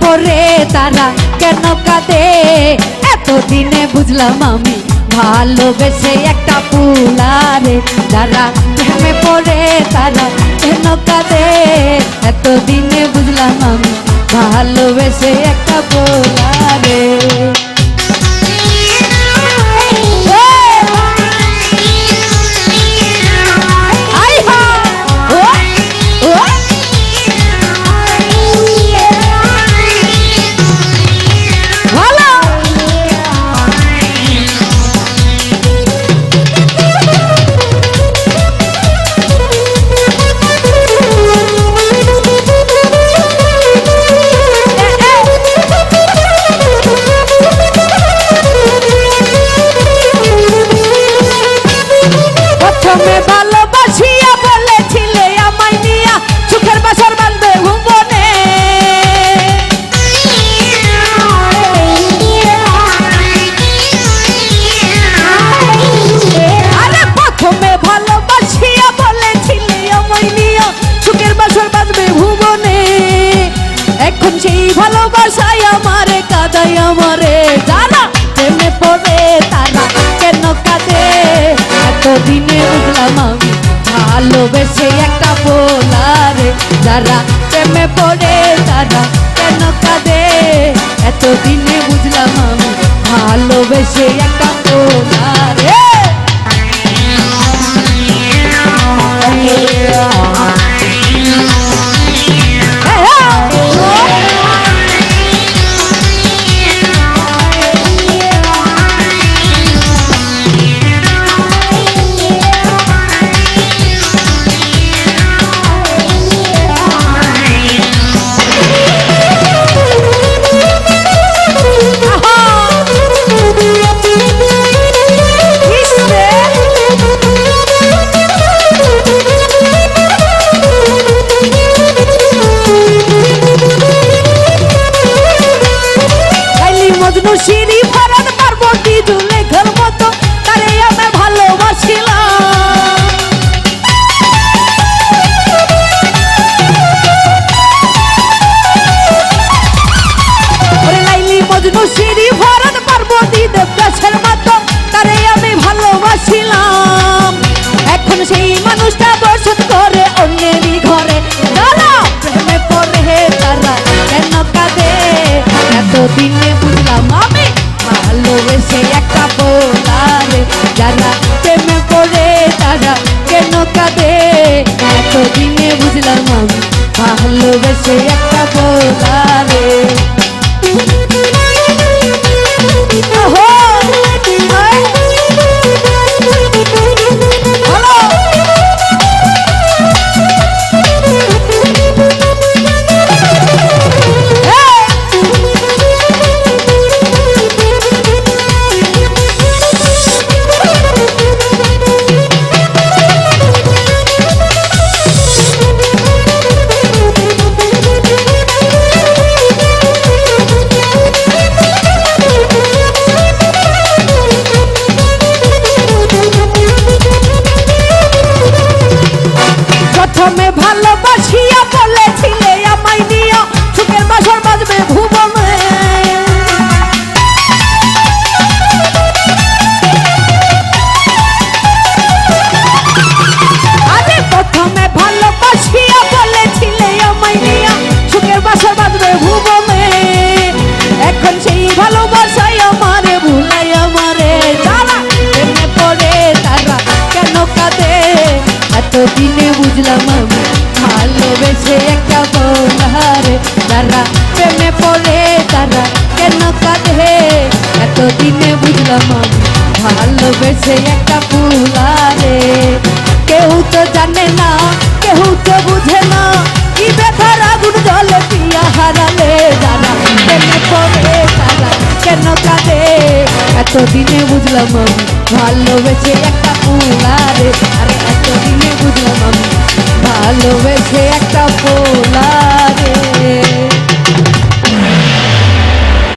পরে তারা কেন কাঁদে? এতদিনে বুঝলাম আমি ভালোবেসে একটা পুলারে যারা প্রেমে পড়ে তারা কেন কাঁদে? এতদিনে বুঝলাম আমি ভালোবেসে একটা পোলা সেই ভালোবাসায় আমারে কাদাই আমারে। যারা প্রেমে পড়ে তারা কেন কাঁদে? এতদিনে বুঝলাম আমি ভালোবেসে একটা পোলারে যারা প্রেমে পড়ে তারা কেন কাঁদে? এতদিনে বুঝলাম আমি ভালোবেসে একটা পোলারে এতদিনে বুঝলাম আমি ভালোবেসে একটা বোলারে যারা প্রেমে পড়ে তারা কেন কাঁদে? এতদিনে বুঝলাম আমি ভালোবেসে প্রথমে ভালোবাসিয়া বলেছিলে এতদিনে বুঝলাম আমি, ভালোবেসে একটা বলারে যারা প্রেমে পড়ে, তারা কেন কাঁদে? এতদিনে বুঝলাম আমি, ভালোবেসে একটা ফুলারে। কেউ তো জানে না, কেউ তো বুঝে না, কি ব্যথার আগুন জলে পিয়া হারালে। যারা প্রেমে পড়ে, তারা কেন কাঁদে? এতদিনে বুঝলাম আমি, ভালোবেসে একটা ফুলারে।